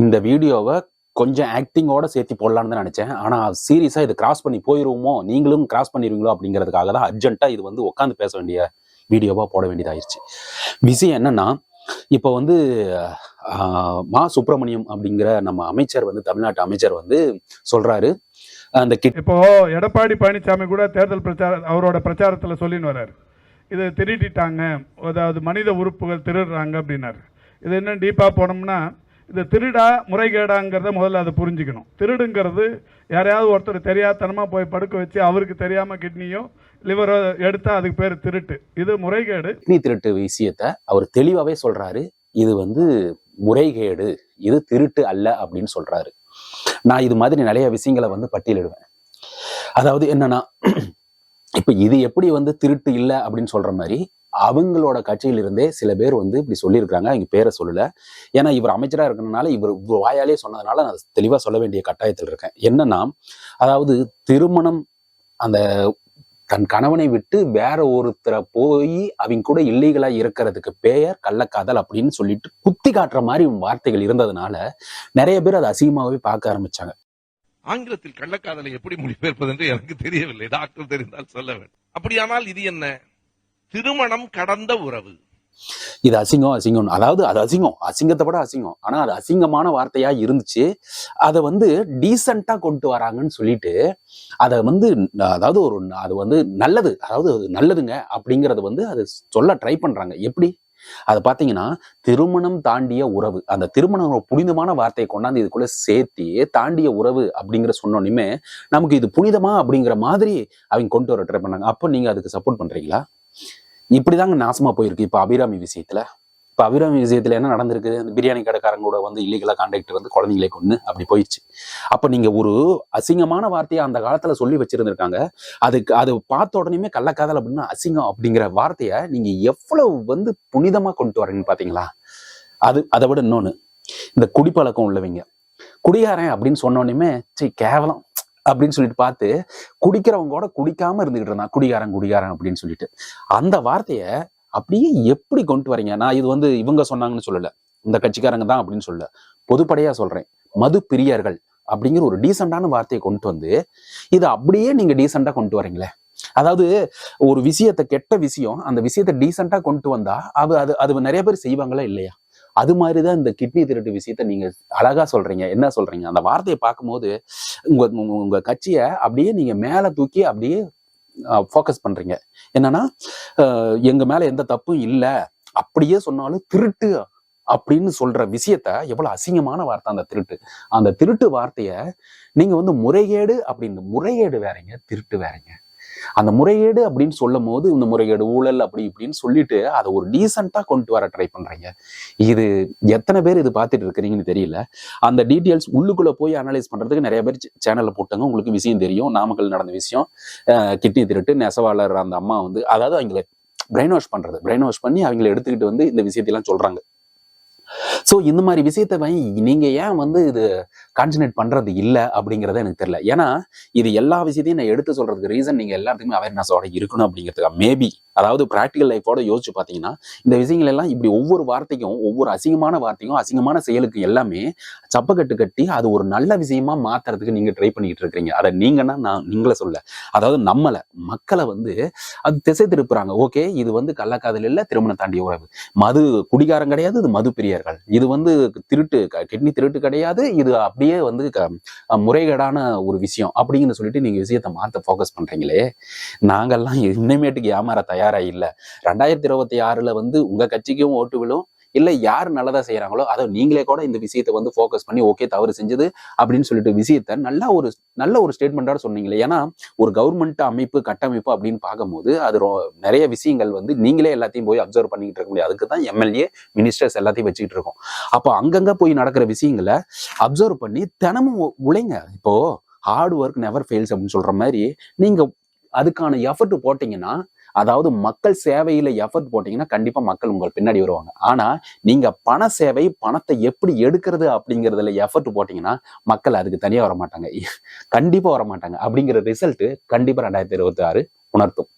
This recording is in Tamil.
இந்த வீடியோவை கொஞ்சம் ஆக்டிங்கோட சேர்த்து போடலான்னு தான் நினைச்சேன். ஆனா சீரியஸா இது கிராஸ் பண்ணி போயிருவோமோ நீங்களும் கிராஸ் பண்ணிடுவீங்களோ அப்படிங்கிறதுக்காக தான் அர்ஜென்ட்டாக இது வந்து உட்காந்து பேச வேண்டிய வீடியோவா போட வேண்டியதாயிருச்சு. விஷயம் என்னன்னா இப்போ வந்து மா சுப்பிரமணியம் அப்படிங்கிற நம்ம அமைச்சர் வந்து தமிழ்நாட்டு அமைச்சர் வந்து சொல்றாரு. அந்த இப்போ எடப்பாடி பழனிசாமி கூட தேர்தல் பிரச்சார அவரோட பிரச்சாரத்தில் சொல்லின்னு வர்றாரு. இதை திருடிட்டாங்க. அதாவது மனித உறுப்புகள் திருடுறாங்க அப்படின்னாரு. இது என்ன டீப்பாக போனோம்னா இந்த திருடா முறைகேடாங்கிறத முதல்ல அதை புரிஞ்சுக்கணும். திருடுங்கிறது யாரையாவது ஒருத்தர் தெரியாதனமாக போய் படுக்க வச்சு அவருக்கு தெரியாமல் கிட்னியோ லிவரோ எடுத்தால் அதுக்கு பேர் திருட்டு. இது முறைகேடு. கிட்னி திருட்டு விஷயத்த அவர் தெளிவாகவே சொல்கிறாரு இது வந்து முறைகேடு. இது திருட்டு அல்ல அப்படின்னு சொல்கிறாரு நான் இது மாதிரி நிறைய விஷயங்களை வந்து பட்டியலிடுவேன். அதாவது என்னன்னா இப்போ இது எப்படி வந்து திருட்டு இல்லை அப்படின்னு சொல்கிற மாதிரி அவங்களோட கட்சியிலிருந்தே சில பேர் வந்து இப்படி சொல்லியிருக்கிறாங்க. அவங்க பேரை சொல்லல. ஏன்னா இவர் அமைச்சரா இருக்கிறதுனால இவர் வாயாலே சொன்னதுனால நான் தெளிவா சொல்ல வேண்டிய கட்டாயத்தில் இருக்கேன். என்னன்னா அதாவது திருமணம் அந்த தன் கணவனை விட்டு வேற ஒருத்தரை போய் அவங்க கூட இல்லீகலா இருக்கிறதுக்கு பெயர் கள்ளக்காதல் அப்படின்னு சொல்லிட்டு குத்தி காட்டுற மாதிரி வார்த்தைகள் இருந்ததுனால நிறைய பேர் அதை அசிங்கமாவே பார்க்க ஆரம்பிச்சாங்க. ஆங்கிலத்தில் கள்ளக்காதலை எப்படி மொழிபெயர்ப்பது என்று எனக்கு தெரியவில்லை. டாக்டர் தெரிந்தால் சொல்ல வேண்டும். அப்படியானால் இது என்ன? திருமணம் கடந்த உறவு. இது அசிங்கம் அசிங்கம் அதாவது அது அசிங்கம். அசிங்கத்தை விட அசிங்கம். ஆனா அது அசிங்கமான வார்த்தையா இருந்துச்சு. அதை வந்து டீசெண்டா கொண்டு வராங்கன்னு சொல்லிட்டு அதை வந்து அதாவது ஒரு அது வந்து நல்லது. அதாவது அது நல்லதுங்க அப்படிங்கறது வந்து அது சொல்ல ட்ரை பண்றாங்க. எப்படி? அதை பார்த்தீங்கன்னா திருமணம் தாண்டிய உறவு. அந்த திருமணம் ஒரு புனிதமான வார்த்தையை கொண்டாந்து இதுக்குள்ள சேர்த்தி தாண்டிய உறவு அப்படிங்கிற சொன்னோன்னுமே நமக்கு இது புனிதமா அப்படிங்கிற மாதிரி அவங்க கொண்டு வர ட்ரை பண்ணாங்க அப்போ நீங்க அதுக்கு சப்போர்ட் பண்றீங்களா? இப்படிதாங்க நாசமா போயிருக்கு. இப்போ அபிராமி விஷயத்துல. இப்போ அபிராமி விஷயத்துல என்ன நடந்திருக்கு? இந்த பிரியாணி கடைக்காரங்க கூட வந்து இல்லீகலா கான்டாக்ட் வந்து குழந்தைங்களே கொண்டு அப்படி போயிடுச்சு. அப்போ நீங்க ஒரு அசிங்கமான வார்த்தையை அந்த காலத்துல சொல்லி வச்சிருந்திருக்காங்க. அதுக்கு அது பார்த்த உடனேயுமே கள்ளக்காதல் அப்படின்னா அசிங்கம் அப்படிங்கிற வார்த்தையை நீங்க எவ்வளவு வந்து புனிதமா கொண்டு வரீங்கன்னு பாத்தீங்களா? அது அதை விட இன்னொன்னு. இந்த குடிப்பழக்கம் உள்ளவங்க. குடிகாரன் அப்படின்னு சொன்னோடனே சரி கேவலம். அப்படின்னு சொல்லிட்டு பார்த்து குடிக்கிறவங்க கூட குடிக்காம இருந்துகிட்டு இருந்தான். குடிகாரன் குடிகாரன் அப்படின்னு சொல்லிட்டு. அந்த வார்த்தையை அப்படியே எப்படி கொண்டு வரீங்க? நான் இது வந்து இவங்க சொன்னாங்கன்னு சொல்லல. இந்த கட்சிக்காரங்க தான் அப்படின்னு சொல்லல. பொதுப்படையா சொல்றேன். மது பிரியர்கள் அப்படிங்கிற ஒரு டீசெண்டான வார்த்தையை கொண்டு வந்து இதை அப்படியே நீங்க டீசெண்டா கொண்டு வரீங்களே. அதாவது ஒரு விஷயத்தை கெட்ட விஷயம் அந்த விஷயத்தை டீசெண்டா கொண்டு வந்தா அது அது அது நிறைய பேர் செய்வாங்களா இல்லையா? அது மாதிரி தான் இந்த கிட்னி திருட்டு விஷயத்த நீங்க அழகா சொல்றீங்க. என்ன சொல்றீங்க? அந்த வார்த்தையை பார்க்கும்போது உங்க உங்க- கட்சியை அப்படியே நீங்க மேல தூக்கி அப்படியே ஃபோக்கஸ் பண்றீங்க. என்னன்னா எங்கள் எங்க மேல எந்த தப்பும் இல்லை. அப்படியே சொன்னாலும் திருட்டு அப்படின்னு சொல்ற விஷயத்த எவ்வளவு அசிங்கமான வார்த்தை அந்த திருட்டு. அந்த திருட்டு வார்த்தைய நீங்க வந்து முறைகேடு அப்படின்னு முறைகேடு வேறங்க திருட்டு வேறங்க. அந்த முறைகேடு அப்படின்னு சொல்லும் போது இந்த முறைகேடு ஊழல் அப்படி இப்படின்னு சொல்லிட்டு அதை ஒரு டீசெண்டாக கொண்டு வர ட்ரை பண்றீங்க. இது எத்தனை பேர் இது பார்த்துட்டு இருக்கிறீங்கன்னு தெரியல. அந்த டீட்டெயில்ஸ் உள்ளுக்குள்ள போய் அனலைஸ் பண்றதுக்கு நிறைய பேர் சேனல்ல போட்டாங்க. உங்களுக்கு விஷயம் தெரியும். நாமக்கல் நடந்த விஷயம். கிட்னி திருட்டு நெசவாளர் அந்த அம்மா வந்து அதாவது அவங்கள பிரெயின் வாஷ் பண்றது. பிரெயின் வாஷ் பண்ணி அவங்களை எடுத்துக்கிட்டு வந்து இந்த விஷயத்தெல்லாம் சொல்றாங்க. ஸோ இந்த மாதிரி விஷயத்த நீங்க ஏன் வந்து இது கான்சன்ட்ரேட் பண்றது இல்லை அப்படிங்கிறத எனக்கு தெரியல. ஏன்னா இது எல்லா விஷயத்தையும் நான் எடுத்து சொல்றதுக்கு ரீசன் நீங்க எல்லாத்துக்குமே அவேர்னஸோட இருக்கணும் அப்படிங்கிறதுக்கா? மேபி அதாவது ப்ராக்டிக்கல் லைஃபோட யோசிச்சு பார்த்தீங்கன்னா இந்த விஷயங்கள் எல்லாம் இப்படி ஒவ்வொரு வார்த்தைக்கும் ஒவ்வொரு அசிங்கமான வார்த்தைக்கும் அசிங்கமான செயலுக்கு எல்லாமே சப்பக்கட்டு கட்டி அது ஒரு நல்ல விஷயமா மாத்துறதுக்கு நீங்க ட்ரை பண்ணிட்டு இருக்கிறீங்க. அதை நீங்கன்னா நான் நீங்களே சொல்ல. அதாவது நம்மளை மக்களை வந்து அது திசை திருப்புறாங்க. ஓகே இது வந்து கள்ளக்காதல் இல்லை திருமணம் தாண்டிய உறவு. மது குடிகாரம் கிடையாது இது மது பிரியர்கள் இது வந்து திருட்டு கிட்னி திருட்டு கிடையாது. இது அப்படியே வந்து க- முறைகேடான ஒரு விஷயம் அப்படிங்கன்னு சொல்லிட்டு நீங்க விஷயத்த மாத்த ஃபோக்கஸ் பண்றீங்களே. நாங்கெல்லாம் இனிமேட்டுக்கு ஏமாற தயாரா இல்லை. ரெண்டாயிரத்தி இருபத்தி ஆறுல வந்து உங்க கட்சிக்கும் ஓட்டு விழும். இல்லை யார் நல்லதாக செய்கிறாங்களோ அதை நீங்களே கூட இந்த விஷயத்தை வந்து ஃபோக்கஸ் பண்ணி ஓகே தவறு செஞ்சது அப்படின்னு சொல்லிட்டு விஷயத்த நல்லா ஒரு நல்ல ஒரு ஸ்டேட்மெண்ட்டோட சொன்னீங்களே. ஏன்னா ஒரு கவர்மெண்ட் அமைப்பு கட்டமைப்பு அப்படின்னு பார்க்கும்போது அது ரொ- நிறைய விஷயங்கள் வந்து நீங்களே எல்லாத்தையும் போய் அப்சர்வ் பண்ணிக்கிட்டு இருக்க முடியாது அதுக்கு தான் எம்எல்ஏ மினிஸ்டர்ஸ் எல்லாத்தையும் வச்சுக்கிட்டு இருக்கோம். அப்போ அங்கங்கே போய் நடக்கிற விஷயங்களை அப்சர்வ் பண்ணி தினமும் உழைங்க. இப்போ ஹார்ட் ஒர்க் நெவர் ஃபெயில்ஸ் அப்படின்னு சொல்ற மாதிரி நீங்க அதுக்கான எஃபர்ட் போட்டீங்கன்னா அதாவது மக்கள் சேவையில எஃபர்ட் போட்டீங்கன்னா கண்டிப்பா மக்கள் உங்கள் பின்னாடி வருவாங்க. ஆனா நீங்க பண சேவை பணத்தை எப்படி எடுக்கிறது அப்படிங்கறதுல எஃபர்ட் போட்டீங்கன்னா மக்கள் அதுக்கு தனியா வர மாட்டாங்க கண்டிப்பா வர மாட்டாங்க அப்படிங்கிற ரிசல்ட் கண்டிப்பா ரெண்டாயிரத்தி இருபத்தி ஆறு உணர்த்தும்.